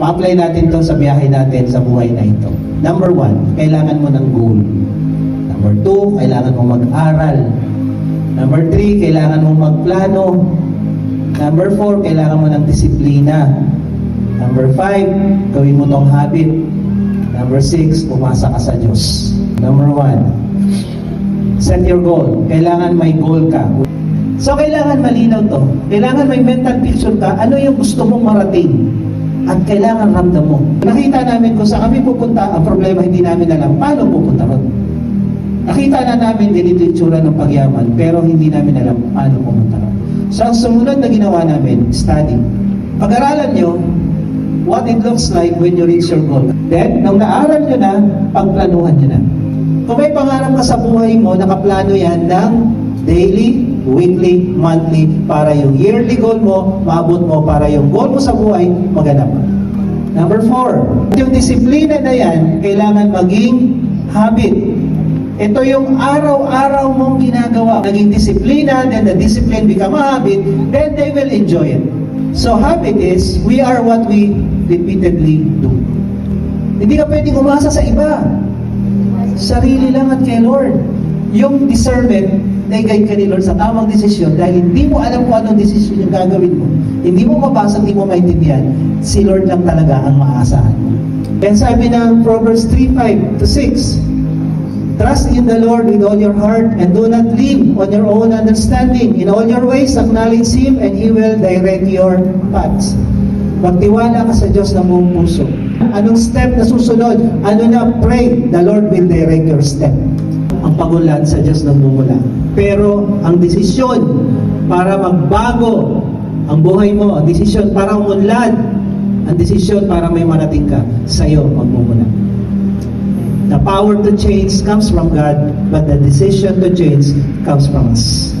ma-apply natin to sa biyahe natin sa buhay na ito. Number one, kailangan mo ng goal. Number two, kailangan mo mag-aral. Number three, kailangan mo magplano. Number four, kailangan mo ng disiplina. Number five, gawin mo tong habit. Number six, pumasa ka sa Diyos. Number one, set your goal. Kailangan may goal ka. So, kailangan malinaw to. Kailangan may mental picture ka. Ano yung gusto mong marating? At kailangan ramdam mo. Nakita namin kung saan kami pupunta, ang problema hindi namin alam paano pupunta ron. Nakita na namin ganito yung tsura ng pagyaman, pero hindi namin alam paano pumunta ron. So, ang sumunod na ginawa namin, study. Pag-aralan nyo, what it looks like when you reach your goal. Then, nung naaral nyo na, pagplanuhan nyo na. Kung may pangarap ka sa buhay mo, nakaplano yan ng daily, weekly, monthly, para yung yearly goal mo, maabot mo, para yung goal mo sa buhay, maganap. Number four, yung disiplina na yan, kailangan maging habit. Ito yung araw-araw mong ginagawa. Naging disiplina, then the discipline become a habit, then they will enjoy it. So habit is, we are what we repeatedly do. Hindi ka pwedeng umasa sa iba. Sarili lang at kay Lord. Yung discernment, na-guide ka ni Lord sa tamang desisyon dahil hindi mo alam kung anong desisyon yung gagawin mo. Hindi mo mabasa, hindi mo maintindihan. Si Lord lang talaga ang maaasahan mo. Kaya sabi ng Proverbs 3, 5 to 6, Trust in the Lord with all your heart and do not lean on your own understanding. In all your ways, acknowledge Him and He will direct your paths. Magtiwala ka sa Diyos ng buong puso. Anong step na susunod? Ano na? Pray. The Lord will direct your step. Ang pagulan sa Diyos ng bumula. Pero ang desisyon para magbago ang buhay mo, ang desisyon para umunlad, ang desisyon para may marating ka, sa'yo magmumula. The power to change comes from God, but the decision to change comes from us.